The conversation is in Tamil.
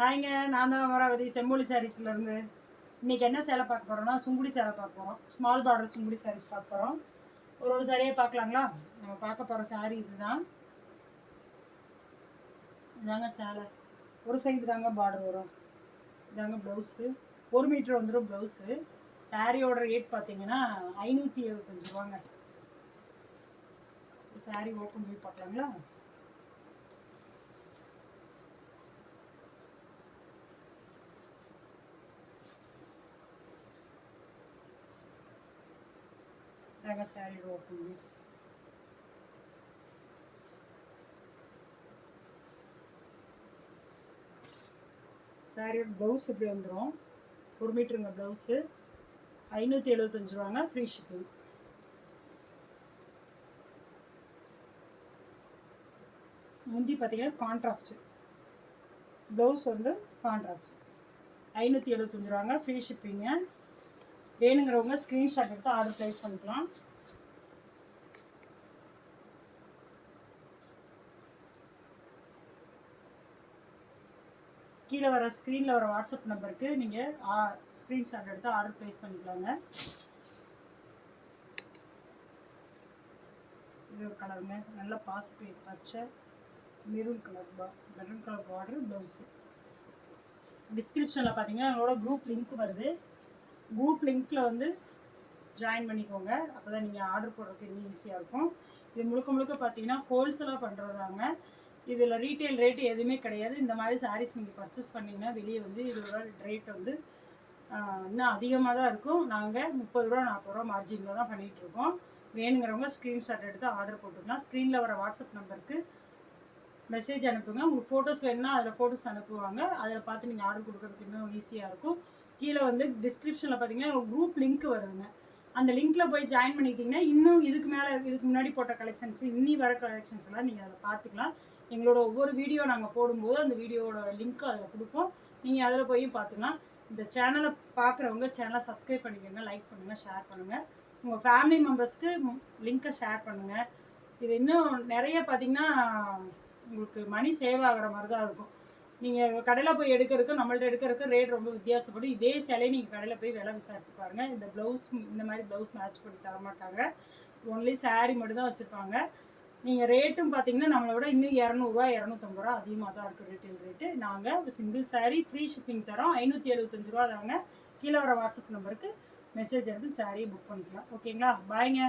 ஹாய்ங்க நான் தான் அமராவதி. செம்மொழி சாரீஸ்லேருந்து இன்றைக்கி என்ன சேலை பார்க்க போகிறோம்னா சுங்குடி சேலை பார்க்க போகிறோம் ஸ்மால் பார்டர் சுங்குடி சாரீஸ் பார்க்க போகிறோம் ஒரு ஒரு சாரியே பார்க்கலாங்களா? நம்ம பார்க்க போகிற சாரீ இதுதான். இதாங்க சேலை. ஒரு சைடு தாங்க பார்டர் வரும். இதாங்க ப்ளவுஸு ஒரு மீட்டர் வந்துடும் ப்ளவுஸு சாரியோட ரேட் பார்த்தீங்கன்னா ஐநூற்றி எழுபத்தஞ்சு ரூபாங்க. சாரீ ஓப்பன் பண்ணி பார்க்கலாங்களா? இதாங்க சாரீ சாரியோட ப்ளவுஸ் இப்படி வந்துடும் ஒரு மீட்டருங்க ப்ளவுஸு ஐநூற்றி எழுபத்தஞ்சு ரூபாங்க ஃப்ரீ ஷிப்பிங் முந்தி பார்த்தீங்கன்னா கான்ட்ராஸ்ட்டு ப்ளவுஸ் வந்து கான்ட்ராஸ்ட் ஐநூற்றி எழுபத்தஞ்சு ரூபாங்க ஃப்ரீ ஷிப்பிங்க வேணுங்கிறவங்க ஸ்க்ரீன்ஷாட் எடுத்து ஆர்டர் ப்ளேஸ் பண்ணிக்கலாம். கீழே வர ஸ்க்ரீனில் வர வாட்ஸ்அப் நம்பருக்கு நீங்கள் ஸ்க்ரீன்ஷாட் எடுத்து ஆர்டர் ப்ளேஸ் பண்ணிக்கலாங்க. இது ஒரு கலருங்க நல்ல பாசிப்பை பச்சை மெரூன் கலர் பா மெரூன் கலர் பார்டர் ப்ளவுஸு டிஸ்கிரிப்ஷனில் பார்த்தீங்கன்னா எங்களோட குரூப் லிங்க் வருது. குரூப் லிங்க்கில் வந்து ஜாயின் பண்ணிக்கோங்க. அப்போ தான் நீங்கள் ஆர்டர் போடுறதுக்கு இன்னும் ஈஸியாக இருக்கும். இது முழுக்க முழுக்க பார்த்தீங்கன்னா ஹோல்சேலாக பண்ணுறதாங்க இதில் ரீட்டைல் ரேட்டு எதுவுமே கிடையாது. இந்த மாதிரி சாரீஸ் நீங்கள் பர்ச்சேஸ் பண்ணிங்கன்னா வெளியே வந்து இதோட ரேட் வந்து இன்னும் அதிகமாக தான் இருக்கும். நாங்கள் முப்பது ரூபா நாற்பது ரூபா மார்ஜினில் தான் பண்ணிகிட்ருக்கோம் வேணுங்கிறவங்க ஸ்க்ரீன்ஷாட் எடுத்து ஆர்டர் போட்டுக்கலாம். ஸ்க்ரீனில் வர வாட்ஸ்அப் நம்பருக்கு மெசேஜ் அனுப்புங்க. உங்களுக்கு ஃபோட்டோஸ் வேணுன்னா அதில் ஃபோட்டோஸ் அனுப்புவாங்க. அதில் பார்த்து நீங்கள் ஆர்டர் கொடுக்குறதுக்கு இன்னும் ஈஸியாக இருக்கும். கீழே வந்து டிஸ்கிரிப்ஷனில் பார்த்தீங்கன்னா குரூப் லிங்க் வருதுங்க. அந்த லிங்க்கில் போய் ஜாயின் பண்ணிக்கிட்டிங்கன்னா இன்னும் இதுக்கு மேலே இதுக்கு முன்னாடி போட்ட கலெக்ஷன்ஸ் இன்னி வர கலெக்ஷன்ஸ் எல்லாம் நீங்கள் அதை பார்த்துக்கலாம் எங்களோட ஒவ்வொரு வீடியோ நாங்கள் போடும்போது அந்த வீடியோவோட லிங்க்கு அதில் கொடுப்போம். நீங்கள் அதில் போய் பார்த்துக்கலாம் இந்த சேனலை பார்க்குறவங்க சேனலை சப்ஸ்கிரைப் பண்ணிக்கோங்க லைக் பண்ணுங்கள் ஷேர் பண்ணுங்கள் உங்கள் ஃபேமிலி மெம்பர்ஸ்க்கு லிங்க்கை ஷேர் பண்ணுங்கள் இது இன்னும் நிறைய பார்த்திங்கன்னா உங்களுக்கு மணி சேவ் ஆகிற மாதிரி தான் இருக்கும். நீங்கள் கடையில் போய் எடுக்கிறதுக்கு நம்மள்ட்ட எடுக்கிறதுக்கு ரேட் ரொம்ப வித்தியாசப்படும். இதே சேலையை நீங்கள் கடையில் போய் விலை விசாரிச்சு பாருங்கள் இந்த ப்ளவுஸ் இந்த மாதிரி ப்ளவுஸ் மேட்ச் பண்ணி தர மாட்டாங்க. ஒன்லி சாரீ மட்டும் தான் வச்சுருப்பாங்க நீங்கள் ரேட்டும் பார்த்தீங்கன்னா நம்மளை விட இன்னும் இரநூறுவா இரநூத்தம்பது ரூபா அதிகமாக தான் இருக்குது ரீட்டைல் ரேட்டு நாங்கள் சிங்கிள் சாரீ ஃப்ரீ ஷிப்பிங் தரோம் ஐநூற்றி எழுபத்தஞ்சு ரூபா தாங்க. கீழே வர வாட்ஸ்அப் நம்பருக்கு மெசேஜ் எடுத்து சாரியை புக் பண்ணிக்கலாம். ஓகேங்களா பாய்ங்க